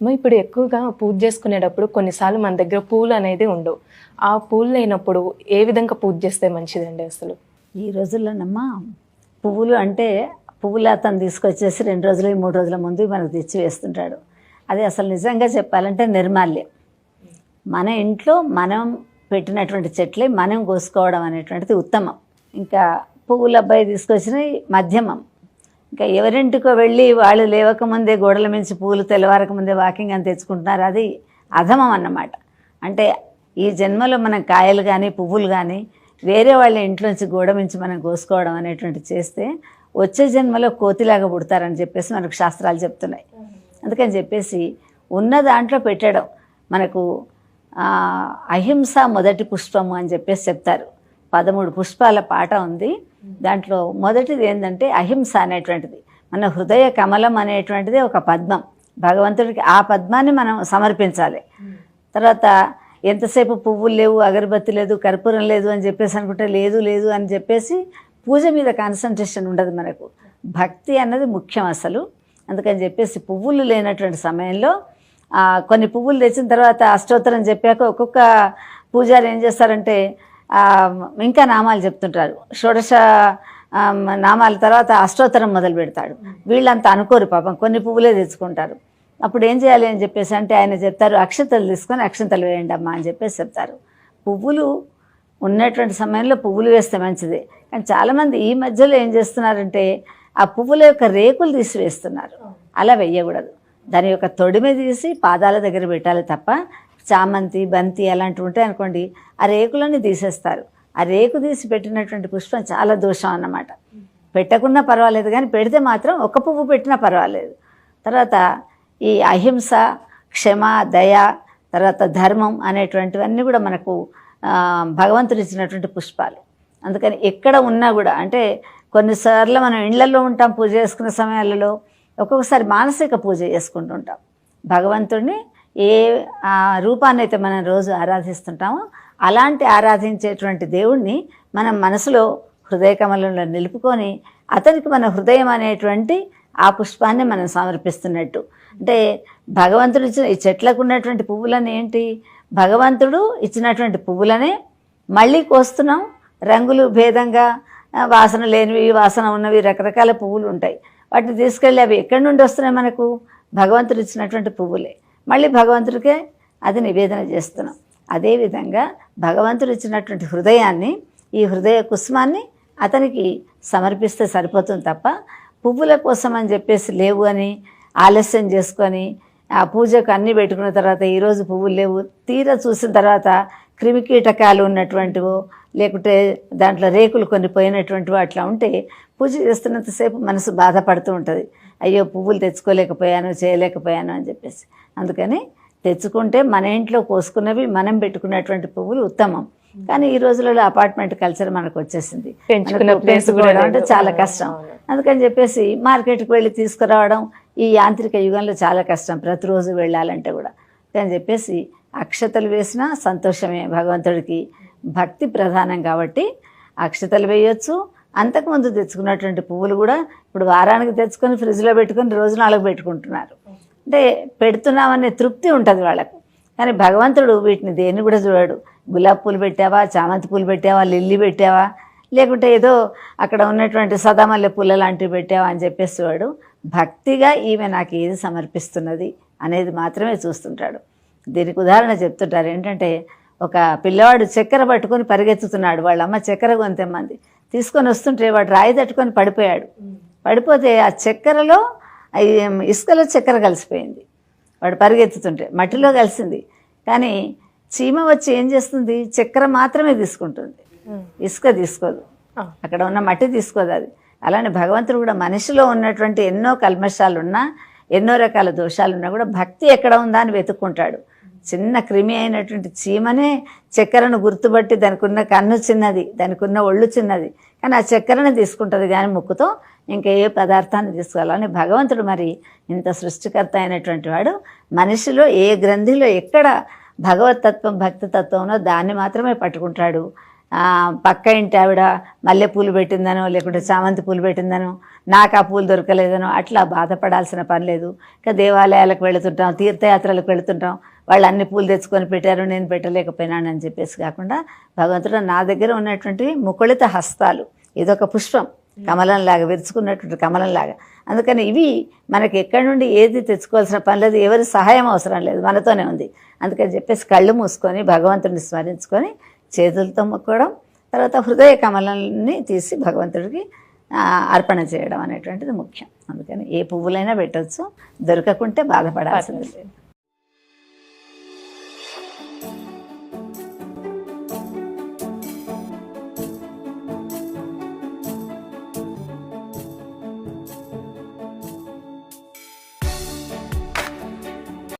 ఇప్పుడు ఎక్కువగా పూజ చేసుకునేటప్పుడు కొన్నిసార్లు మన దగ్గర పూలు అనేది ఉండవు. ఆ పూలు లేనప్పుడు ఏ విధంగా పూజ చేస్తే మంచిదండి అసలు? ఈ రోజుల్లోనమ్మా పువ్వులు అంటే పువ్వులు అతను తీసుకొచ్చేసి రెండు రోజులు మూడు రోజుల ముందు మనకు తెచ్చి వేస్తుంటాడు. అది అసలు నిజంగా చెప్పాలంటే నిర్మాల్యం. మన ఇంట్లో మనం పెట్టినటువంటి చెట్లే మనం కోసుకోవడం అనేటువంటిది ఉత్తమం. ఇంకా పువ్వుల అబ్బాయి తీసుకొచ్చినవి మధ్యమం. ఇంకా ఎవరింటికో వెళ్ళి వాళ్ళు లేవకముందే గోడల మించి పూలు తెల్లవారకముందే వాకింగ్ అని తెచ్చుకుంటున్నారు. అది అధమం అన్నమాట. అంటే ఈ జన్మలో మనం కాయలు కానీ పువ్వులు కానీ వేరే వాళ్ళ ఇంట్లోంచి గోడ మించి మనం కోసుకోవడం అనేటువంటి చేస్తే వచ్చే జన్మలో కోతిలాగా పుడతారని చెప్పేసి మనకు శాస్త్రాలు చెప్తున్నాయి. అందుకని చెప్పేసి ఉన్న దాంట్లో పెట్టడం మనకు అహింస మొదటి పుష్పము అని చెప్పేసి చెప్తారు. పదమూడు పుష్పాల పాట ఉంది. దాంట్లో మొదటిది ఏంటంటే అహింస అనేటువంటిది. మన హృదయ కమలం అనేటువంటిది ఒక పద్మం. భగవంతుడికి ఆ పద్మాన్ని మనం సమర్పించాలి. తర్వాత ఎంతసేపు పువ్వులు లేవు అగరబత్తి లేదు కర్పూరం లేదు అని చెప్పేసి అనుకుంటే లేదు లేదు అని చెప్పేసి పూజ మీద కాన్సన్ట్రేషన్ ఉండదు మనకు. భక్తి అన్నది ముఖ్యం అసలు. అందుకని చెప్పేసి పువ్వులు లేనటువంటి సమయంలో కొన్ని పువ్వులు తెచ్చిన తర్వాత అష్టోత్తరం చెప్పాక ఒక్కొక్క పూజారి ఏం చేస్తారంటే ఇంకా నామాలు చెప్తుంటారు. షోడశ నామాల తర్వాత అష్టోత్తరం మొదలు పెడతాడు. వీళ్ళంతా అనుకోరు పాపం కొన్ని పువ్వులే తెచ్చుకుంటారు. అప్పుడు ఏం చేయాలి అని చెప్పేసి అంటే ఆయన చెప్తారు అక్షంతలు తీసుకొని అక్షంతలు వేయండి అమ్మా అని చెప్పేసి చెప్తారు. పువ్వులు ఉన్నటువంటి సమయంలో పువ్వులు వేస్తే మంచిదే. కానీ చాలామంది ఈ మధ్యలో ఏం చేస్తున్నారంటే ఆ పువ్వుల యొక్క రేకులు తీసి వేస్తున్నారు. అలా వేయకూడదు. దాని యొక్క తొడిమి తీసి పాదాల దగ్గర పెట్టాలి తప్ప చామంతి బంతి అలాంటివి ఉంటాయి అనుకోండి ఆ రేకులన్నీ తీసేస్తారు. ఆ రేకు తీసి పెట్టినటువంటి పుష్పం చాలా దోషం అన్నమాట. పెట్టకున్నా పర్వాలేదు కానీ పెడితే మాత్రం ఒక పువ్వు పెట్టినా పర్వాలేదు. తర్వాత ఈ అహింస క్షమ దయ తర్వాత ధర్మం అనేటువంటివన్నీ కూడా మనకు భగవంతుడు ఇచ్చినటువంటి పుష్పాలు. అందుకని ఎక్కడ ఉన్నా కూడా అంటే కొన్నిసార్లు మనం ఇళ్ళలో ఉంటాం పూజ చేసుకునే సమయాలలో ఒక్కొక్కసారి మానసిక పూజ చేసుకుంటుంటాం భగవంతుడిని ఏ ఆ, రూపాన్ని అయితే మనం రోజు ఆరాధిస్తుంటామో అలాంటి ఆరాధించేటువంటి దేవుణ్ణి మనం మనసులో హృదయ కమలంలో నిలుపుకొని అతనికి మన హృదయం అనేటువంటి ఆ పుష్పాన్ని మనం సమర్పిస్తున్నట్టు. అంటే భగవంతుడు ఇచ్చిన ఈ చెట్లకు ఉన్నటువంటి పువ్వులని ఏంటి? భగవంతుడు ఇచ్చినటువంటి పువ్వులనే మళ్ళీ కోస్తున్నాం. రంగులు భేదంగా వాసన లేనివి వాసన ఉన్నవి రకరకాల పువ్వులు ఉంటాయి. వాటిని తీసుకెళ్ళి అవి ఎక్కడి నుండి వస్తున్నాయి మనకు? భగవంతుడు ఇచ్చినటువంటి పువ్వులే. మళ్ళీ భగవంతుడికే అది నివేదన చేస్తున్నాం. అదేవిధంగా భగవంతుడు ఇచ్చినటువంటి హృదయాన్ని ఈ హృదయ కుసుమాన్ని అతనికి సమర్పిస్తే సరిపోతుంది తప్ప పువ్వుల కోసం అని చెప్పేసి లేవు అని ఆలస్యం చేసుకొని ఆ పూజకు అన్నీ పెట్టుకున్న తర్వాత ఈరోజు పువ్వులు లేవు తీరా చూసిన తర్వాత క్రిమికీటకాలు ఉన్నటువంటివో లేకుంటే దాంట్లో రేకులు కొన్ని పోయినటువంటివో అట్లా ఉంటే పూజ చేస్తున్నంతసేపు మనసు బాధపడుతూ ఉంటుంది. అయ్యో పువ్వులు తెచ్చుకోలేకపోయాను చేయలేకపోయాను అని చెప్పేసి. అందుకని తెచ్చుకుంటే మన ఇంట్లో కోసుకున్నవి మనం పెట్టుకున్నటువంటి పువ్వులు ఉత్తమం. కానీ ఈ రోజులలో అపార్ట్మెంట్ కల్చర్ మనకు వచ్చేసింది. పెంచుకోవడం అంటే. చాలా కష్టం. అందుకని చెప్పేసి మార్కెట్కి వెళ్ళి తీసుకురావడం ఈ యాంత్రిక యుగంలో చాలా కష్టం. ప్రతిరోజు వెళ్ళాలంటే కూడా. అని చెప్పేసి అక్షతలు వేసినా సంతోషమే భగవంతుడికి. భక్తి ప్రధానం కాబట్టి అక్షతలు వేయొచ్చు. అంతకుముందు తెచ్చుకున్నటువంటి పువ్వులు కూడా ఇప్పుడు వారానికి తెచ్చుకొని ఫ్రిడ్జ్లో పెట్టుకొని రోజు నాలుగు పెట్టుకుంటున్నారు. అంటే పెడుతున్నామనే తృప్తి ఉంటుంది వాళ్ళకు. కానీ భగవంతుడు వీటిని దేన్ని కూడా చూడాడు. గులాబీ పూలు పెట్టావా? చామంతి పూలు పెట్టావా? లిల్లీ పెట్టావా? లేకుంటే ఏదో అక్కడ ఉన్నటువంటి సదామల్లె పూల లాంటివి పెట్టావా అని చెప్పేసి వాడు భక్తిగా ఈమె నాకు ఏది సమర్పిస్తున్నది అనేది మాత్రమే చూస్తుంటాడు. దీనికి ఉదాహరణ చెప్తుంటారు. ఏంటంటే ఒక పిల్లవాడు చక్కెర పట్టుకొని పరిగెత్తుతున్నాడు. వాళ్ళ అమ్మ చక్కెర కొంతమంది తీసుకొని వస్తుంటే వాడు రాయి తట్టుకొని పడిపోయాడు. పడిపోతే ఆ చక్కెరలో ఇసుకలో చక్కెర కలిసిపోయింది. వాడు పరిగెత్తుతుంటే మట్టిలో కలిసింది. కానీ చీమ వచ్చి ఏం చేస్తుంది? చక్కెర మాత్రమే తీసుకుంటుంది. ఇసుక తీసుకోదు. అక్కడ ఉన్న మట్టి తీసుకోదు అది. అలానే భగవంతుడు కూడా మనిషిలో ఉన్నటువంటి ఎన్నో కల్మషాలు ఉన్నా ఎన్నో రకాల దోషాలు ఉన్నా కూడా భక్తి ఎక్కడ ఉందా అని వెతుక్కుంటాడు. చిన్న క్రిమి అయినటువంటి చీమనే చక్కెరను గుర్తుపట్టి దానికి ఉన్న కన్ను చిన్నది దానికి ఉన్న ఒళ్ళు చిన్నది. కానీ ఆ చక్కెరను తీసుకుంటుంది కానీ ముక్కుతో ఇంకా ఏ పదార్థాన్ని తీసుకోవాలని భగవంతుడు మరి ఇంత సృష్టికర్త అయినటువంటి వాడు మనిషిలో ఏ గ్రంథిలో ఎక్కడ భగవతత్వం భక్తి తత్వంలో దాన్ని మాత్రమే పట్టుకుంటాడు. పక్క ఇంటి ఆవిడ మల్లె పూలు పెట్టిందనో లేకుంటే చామంతి పూలు పెట్టిందనో నాకు ఆ పూలు దొరకలేదనో అట్లా బాధపడాల్సిన పని లేదు. ఇంకా దేవాలయాలకు వెళుతుంటాం తీర్థయాత్రలకు వెళుతుంటాం. వాళ్ళు అన్ని పూలు తెచ్చుకొని పెట్టారు నేను పెట్టలేకపోయినాను అని చెప్పేసి కాకుండా భగవంతుడు నా దగ్గర ఉన్నటువంటి ముకుళిత హస్తాలు. ఇదొక పుష్పం. కమలంలాగా విరుచుకున్నటువంటి కమలంలాగా. అందుకని ఇవి మనకి ఎక్కడి నుండి ఏది తెచ్చుకోవాల్సిన పని లేదు ఎవరి సహాయం అవసరం లేదు మనతోనే ఉంది. అందుకని చెప్పేసి కళ్ళు మూసుకొని భగవంతుడిని స్మరించుకొని చేతులతో మొక్కడం తర్వాత హృదయ కమలాన్ని తీసి భగవంతుడికి అర్పణ చేయడం అనేటువంటిది ముఖ్యం. అందుకని ఏ పువ్వులైనా పెట్టవచ్చు దొరకకుంటే బాధపడాల్సింది లేదు.